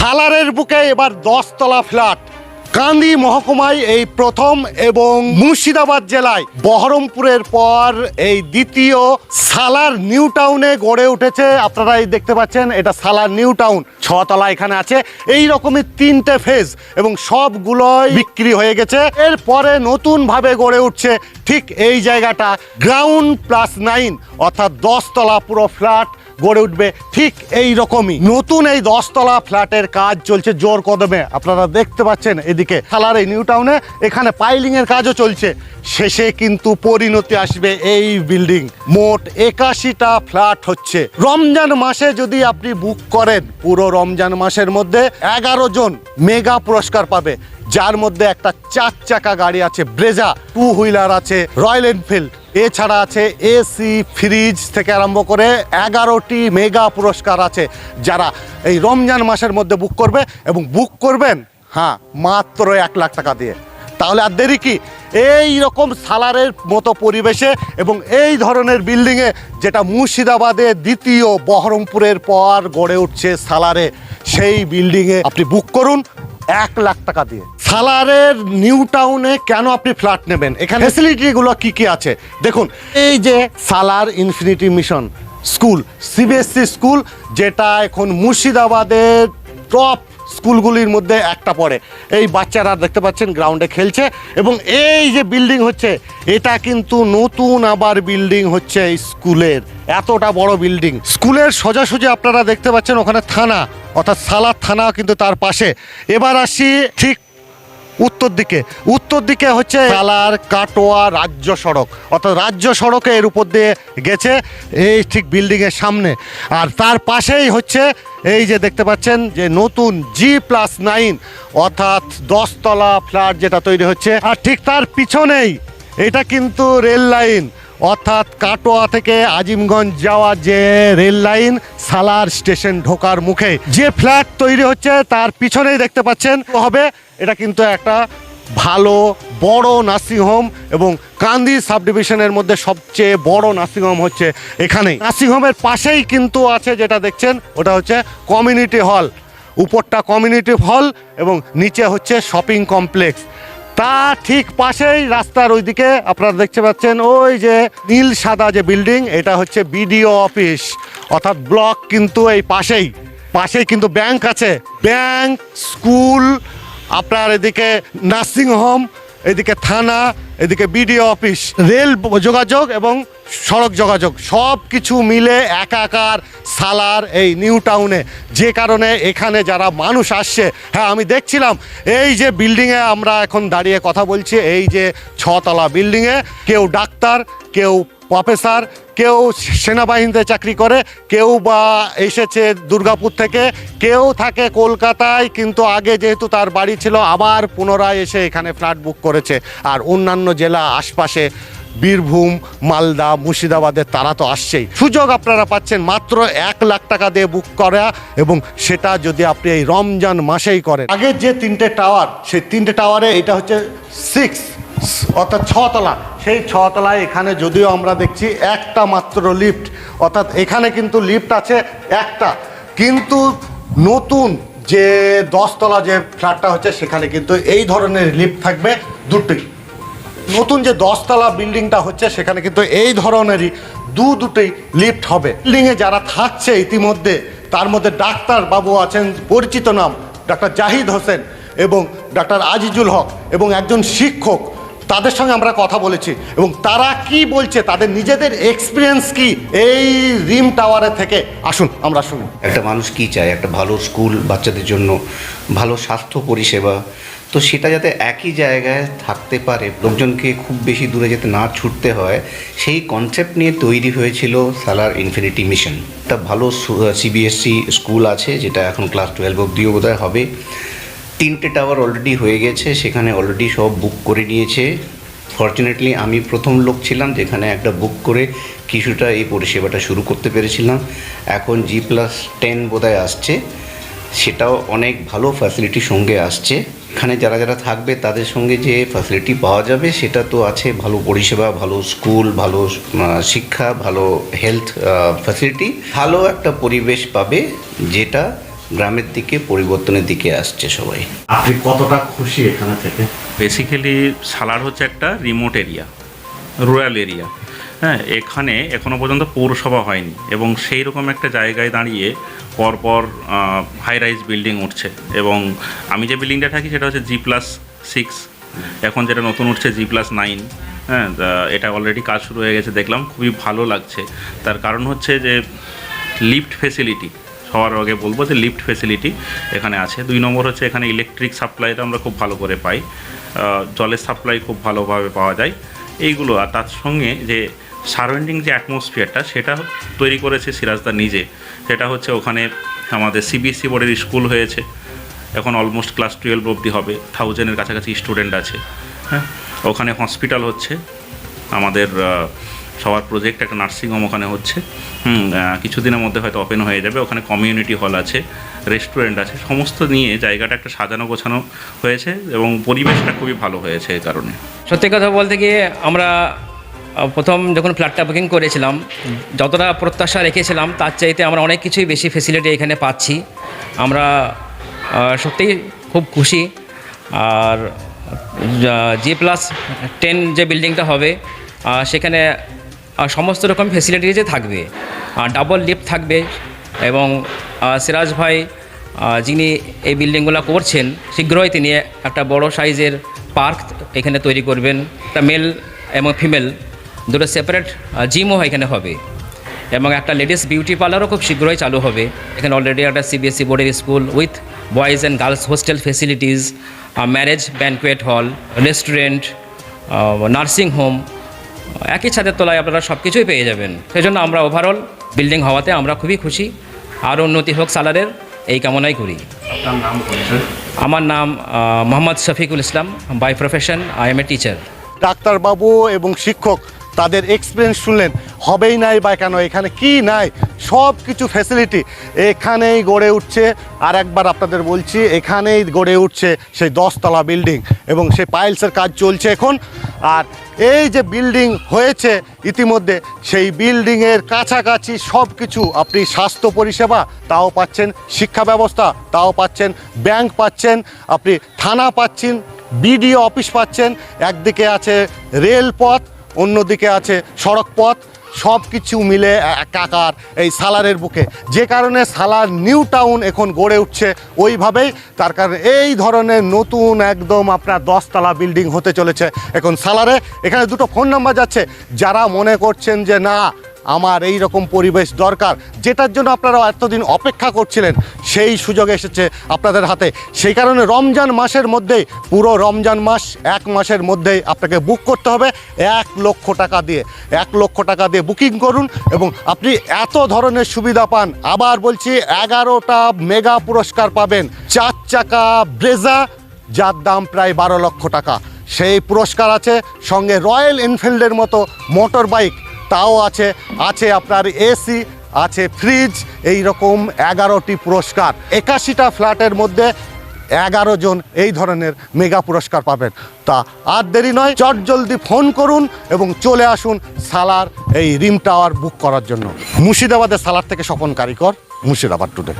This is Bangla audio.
সালারের বুকে এবার দশতলা ফ্ল্যাট। কান্দি মহকুমায় এই প্রথম এবং মুর্শিদাবাদ জেলায় বহরমপুরের পর এই দ্বিতীয় সালার নিউ টাউনে গড়ে উঠেছে। আপনারা এই দেখতে পাচ্ছেন, এটা সালার নিউ টাউন। ছতলা এখানে আছে। এই রকমই তিনটে ফেজ এবং সবগুলোই বিক্রি হয়ে গেছে। এরপরে নতুনভাবে গড়ে উঠছে ঠিক এই জায়গাটা, গ্রাউন্ড প্লাস নাইন, অর্থাৎ দশতলা পুরো ফ্ল্যাট। গড়ে উঠবে ঠিক এই রকমই। নতুন এই দশতলা ফ্ল্যাটের কাজ চলছে জোর কদমে। আপনারা দেখতে পাচ্ছেন এদিকে থালার এই নিউ টাউনে এখানে পাইলিং এর কাজও চলছে। শেষে কিন্তু পরিণতি আসবে এই বিল্ডিং। মোট একাশিটা ফ্ল্যাট হচ্ছে। রমজান মাসে যদি আপনি বুক করেন, পুরো রমজান মাসের মধ্যে এগারো জন মেগা পুরস্কার পাবে। যার মধ্যে একটা চার চাকা গাড়ি আছে ব্রেজা টু হুইলার আছে রয়্যাল এনফিল্ড এছাড়া আছে এসি ফ্রিজ থেকে আরম্ভ করে এগারোটি মেগা পুরস্কার আছে যারা এই রমজান মাসের মধ্যে বুক করবে এবং বুক করবেন হ্যাঁ মাত্র এক লাখ টাকা দিয়ে। তাহলে আর দেরি কি? এই রকম সালারের মতো পরিবেশে এবং এই ধরনের বিল্ডিংয়ে যেটা মুর্শিদাবাদে দ্বিতীয় বহরমপুরের পর গড়ে উঠছে সালারে, সেই বিল্ডিংয়ে আপনি বুক করুন এক লাখ টাকা দিয়ে। সালারের নিউ টাউনে কেন আপনি ফ্ল্যাট নেবেন? এখানে ফেসিলিটিগুলো কি কি আছে? দেখুন, এই যে Salar infinity mission school CBSE school, যেটা এখন মুর্শিদাবাদের টপ স্কুলগুলির মধ্যে একটা পড়ে। এই বাচ্চারা দেখতে পাচ্ছেন গ্রাউন্ডে খেলছে এবং এই যে বিল্ডিং হচ্ছে, এটা কিন্তু নতুন আবার বিল্ডিং হচ্ছে এই স্কুলের। এতটা বড় বিল্ডিং স্কুলের সোজাসুজি আপনারা দেখতে পাচ্ছেন ওখানে থানা, অর্থাৎ সালার থানা কিন্তু তার পাশে। এবার আসি ঠিক উত্তর দিকে। উত্তর দিকে হচ্ছে কালার কাটোয়া রাজ্য সড়ক। অর্থাৎ রাজ্য সড়কে এর উপর দিয়ে গেছে, এই ঠিক বিল্ডিংয়ের সামনে। আর তার পাশেই হচ্ছে এই যে দেখতে পাচ্ছেন যে নতুন জি প্লাস নাইন অর্থাৎ দশতলা ফ্ল্যাট যেটা তৈরি হচ্ছে। আর ঠিক তার পিছনেই, এটা কিন্তু রেল লাইন। অর্থাৎ কাটোয়া থেকে আজিমগঞ্জ যাওয়া যে রেল লাইন, সালার স্টেশন ঢোকার মুখে যে ফ্ল্যাট তৈরি হচ্ছে, তার পিছনেই দেখতে পাচ্ছেন, হবে এটা কিন্তু একটা ভালো বড় নার্সিংহোম এবং কান্দি সাব ডিভিশনের মধ্যে সবচেয়ে বড় নার্সিংহোম হচ্ছে এখানেই। নার্সিংহোমের পাশেই কিন্তু আছে যেটা দেখছেন, ওটা হচ্ছে কমিউনিটি হল। উপরটা কমিউনিটি হল এবং নিচে হচ্ছে শপিং কমপ্লেক্স। তা ঠিক পাশেই রাস্তার ওইদিকে আপনারা দেখতে পাচ্ছেন ওই যে নীল সাদা যে বিল্ডিং, এটা হচ্ছে বিডিও অফিস। অর্থাৎ ব্লক কিন্তু এই পাশেই পাশেই কিন্তু ব্যাংক আছে। ব্যাংক, স্কুল, আপনার এদিকে নার্সিং হোম এদিকে থানা, এদিকে বিডিও অফিস। রেল যোগাযোগ এবং সড়ক যোগাযোগ সব কিছু মিলে একাকার সালার এই নিউ টাউনে। যে কারণে এখানে যারা মানুষ আসছে হ্যাঁ আমি দেখছিলাম, এই যে বিল্ডিংয়ে আমরা এখন দাঁড়িয়ে কথা বলছি, এই যে ছতলা বিল্ডিংয়ে কেউ ডাক্তার, কেউ প্রফেসর কেউ সেনাবাহিনীতে চাকরি করে, কেউ বা এসেছে দুর্গাপুর থেকে, কেউ থাকে কলকাতায়, কিন্তু আগে যেহেতু তার বাড়ি ছিল, আবার পুনরায় এসে এখানে ফ্ল্যাট বুক করেছে। আর অন্যান্য জেলা আশপাশে, বীরভূম, মালদা, মুর্শিদাবাদের তারা তো আসছেই। সুযোগ আপনারা পাচ্ছেন, মাত্র এক লাখ টাকা দিয়ে বুক করা এবং সেটা যদি আপনি এই রমজান মাসেই করেন। আগের যে তিনটে টাওয়ার, সেই তিনটে টাওয়ারে এটা হচ্ছে সিক্স অর্থাৎ ছতলা। সেই ছতলায় এখানে যদিও আমরা দেখছি একটা মাত্র লিফট অর্থাৎ এখানে কিন্তু লিফট আছে একটা। কিন্তু নতুন যে দশতলা যে ফ্ল্যাটটা হচ্ছে, সেখানে কিন্তু এই ধরনের লিফট থাকবে দুটি। নতুন যে দশতলা বিল্ডিংটা হচ্ছে, সেখানে কিন্তু এই ধরনেরই দু দুটি লিফট হবে। বিল্ডিংয়ে যারা থাকছে ইতিমধ্যে, তার মধ্যে ডাক্তার বাবু আছেন, পরিচিত নাম, ডাক্তার জাহিদ হোসেন এবং ডাক্তার আজিজুল হক এবং একজন শিক্ষক তাদের সঙ্গে আমরা কথা বলেছি এবং তারা কি বলছে, তাদের নিজেদের এক্সপিরিয়েন্স কি এই রিম টাওয়ারে থেকে? আসুন, আমরা শুনি। একটা মানুষ কি চায়? একটা ভালো স্কুল, বাচ্চাদের জন্য ভালো স্বাস্থ্য পরিষেবা। তো সেটা যাতে একই জায়গায় থাকতে পারে, লোকজনকে খুব বেশি দূরে যেতে না ছুটতে হয়, সেই কনসেপ্ট নিয়ে তৈরি হয়েছিল সালার ইনফিনিটি মিশন একটা ভালো সিবিএসসি স্কুল আছে, যেটা এখন ক্লাস টুয়েলভ অব্দিও বোধহয় হবে। তিনটে টাওয়ার অলরেডি হয়ে গেছে, সেখানে অলরেডি সব বুক করে নিয়েছে। ফর্চুনেটলি আমি প্রথম লোক ছিলাম যেখানে একটা বুক করে কিছুটা এই পরিষেবাটা শুরু করতে পেরেছিলাম। এখন জি প্লাস টেন বোধহয় আসছে। সেটাও অনেক ভালো ফ্যাসিলিটির সঙ্গে আসছে। এখানে যারা যারা থাকবে, তাদের সঙ্গে যে ফ্যাসিলিটি পাওয়া যাবে, সেটা তো আছে ভালো পরিষেবা, ভালো স্কুল ভালো শিক্ষা, ভালো হেলথ ফ্যাসিলিটি ভালো একটা পরিবেশ পাবে যেটা গ্রামের দিকে পরিবর্তনের দিকে আসছে সবাই। আপনি কতটা খুশি এখানে থেকে? বেসিক্যালি সালার হচ্ছে একটা রিমোট এরিয়া রুরাল এরিয়া হ্যাঁ এখানে এখনও পর্যন্ত পৌরসভা হয়নি এবং সেই রকম একটা জায়গায় দাঁড়িয়ে পরপর হাই রাইজ বিল্ডিং উঠছে এবং আমি যে বিল্ডিংটা থাকি সেটা হচ্ছে জি প্লাস সিক্স এখন যেটা নতুন উঠছে জি প্লাস নাইন হ্যাঁ এটা অলরেডি কাজ শুরু হয়ে গেছে দেখলাম খুবই ভালো লাগছে। তার কারণ হচ্ছে যে লিফট ফেসিলিটি সবার আগে বলব যে লিফট ফেসিলিটি এখানে আছে। দুই নম্বর হচ্ছে এখানে ইলেকট্রিক সাপ্লাইটা আমরা খুব ভালো করে পাই। জলের সাপ্লাই খুব ভালোভাবে পাওয়া যায়। এইগুলো আর তার সঙ্গে যে সারাউন্ডিং যে অ্যাটমসফিয়ারটা সেটা তৈরি করেছে সিরাজদা নিজে। সেটা হচ্ছে ওখানে আমাদের সিবিএসসি বোর্ডের স্কুল হয়েছে। এখন অলমোস্ট ক্লাস টুয়েলভ অবধি হবে। থাউজেন্ডের কাছাকাছি স্টুডেন্ট আছে। হ্যাঁ ওখানে হসপিটাল হচ্ছে। আমাদের সবার প্রজেক্ট একটা নার্সিংহোম ওখানে হচ্ছে। কিছুদিনের মধ্যে হয়তো ওপেন হয়ে যাবে। ওখানে কমিউনিটি হল আছে রেস্টুরেন্ট আছে, সমস্ত নিয়ে জায়গাটা একটা সাজানো গোছানো হয়েছে এবং পরিবেশটা খুবই ভালো হয়েছে এই কারণে। সত্যি কথা বলতে গিয়ে আমরা প্রথম যখন ফ্ল্যাটটা বুকিং করেছিলাম, যতটা প্রত্যাশা রেখেছিলাম, তার চাইতে আমরা অনেক কিছুই বেশি ফেসিলিটি এখানে পাচ্ছি। আমরা সত্যিই খুব খুশি। আর জি প্লাস টেন যে বিল্ডিংটা হবে সেখানে সমস্ত রকম ফেসিলিটিজে থাকবে। ডাবল লিফট থাকবে এবং সিরাজ ভাই যিনি এই বিল্ডিংগুলো করছেন, শীঘ্রই তিনি একটা বড় সাইজের পার্ক এখানে তৈরি করবেন। একটা মেল এবং ফিমেল দুটো সেপারেট জিমও এখানে হবে। এবং একটা লেডিস বিউটি পার্লারও খুব শীঘ্রই চালু হবে। এখানে অলরেডি একটা সিবিএসসি বোর্ডের school with boys and girls hostel facilities marriage banquet hall restaurant nursing home একই ছাদের তলায় আপনারা সব কিছুই পেয়ে যাবেন। সেই জন্য আমরা ওভারঅল বিল্ডিং হওয়াতে আমরা খুবই খুশি। আরও উন্নতি হোক সালারের এই কামনাই করি। আপনার নাম পরিচয় আমার নাম Mohammad Shafiqul Islam by profession I am a teacher ডাক্তারবাবু এবং শিক্ষক তাদের এক্সপিরিয়েন্স শুনলেন। হবেই নাই বা কেন? এখানে কি নাই? সব কিছু ফ্যাসিলিটি এখানেই গড়ে উঠছে। আর একবার আপনাদের বলছি, এখানেই গড়ে উঠছে সেই দশতলা বিল্ডিং এবং সেই পাইলসের কাজ চলছে এখন। আর এই যে বিল্ডিং হয়েছে ইতিমধ্যে, সেই বিল্ডিংয়ের কাছাকাছি সব কিছু আপনি স্বাস্থ্য পরিষেবা, তাও পাচ্ছেন, শিক্ষা ব্যবস্থা, তাও পাচ্ছেন ব্যাংক পাচ্ছেন, আপনি থানা পাচ্ছেন বিডিও অফিস পাচ্ছেন, একদিকে আছে রেলপথ অন্যদিকে আছে সড়ক পথ সব কিছু মিলে একাকার এই সালারের বুকে। যে কারণে সালার নিউ টাউন এখন গড়ে উঠছে ওইভাবেই, তার কারণে এই ধরনের নতুন একদম আপনার দশতলা বিল্ডিং হতে চলেছে এখন সালারে। এখানে দুটো ফোন নাম্বার যাচ্ছে, যারা মনে করছেন যে না আমার এই রকম পরিবেশ দরকার, যেটার জন্য আপনারা এতদিন অপেক্ষা করছিলেন, সেই সুযোগ এসেছে আপনাদের হাতে। সেই কারণে রমজান মাসের মধ্যেই, পুরো রমজান মাস এক মাসের মধ্যেই আপনাকে বুক করতে হবে এক লক্ষ টাকা দিয়ে। এক লক্ষ টাকা দিয়ে বুকিং করুন এবং আপনি এত ধরনের সুবিধা পান। আবার বলছি, এগারোটা মেগা পুরস্কার পাবেন। চার চাকা ব্রেজা যার দাম প্রায় বারো লক্ষ টাকা। সেই পুরস্কার আছে সঙ্গে রয়্যাল এনফিল্ডের মতো মোটর বাইক তাও আছে আছে আপনার এসি আছে ফ্রিজ এই রকম এগারোটি পুরস্কার। একাশিটা ফ্ল্যাটের মধ্যে এগারো জন এই ধরনের মেগা পুরস্কার পাবেন। তা আর দেরি নয়, চট জলদি ফোন করুন এবং চলে আসুন সালার এই রিম টাওয়ার বুক করার জন্য। মুর্শিদাবাদের সালার থেকে স্বপন কারিকর মুর্শিদাবাদ টুডে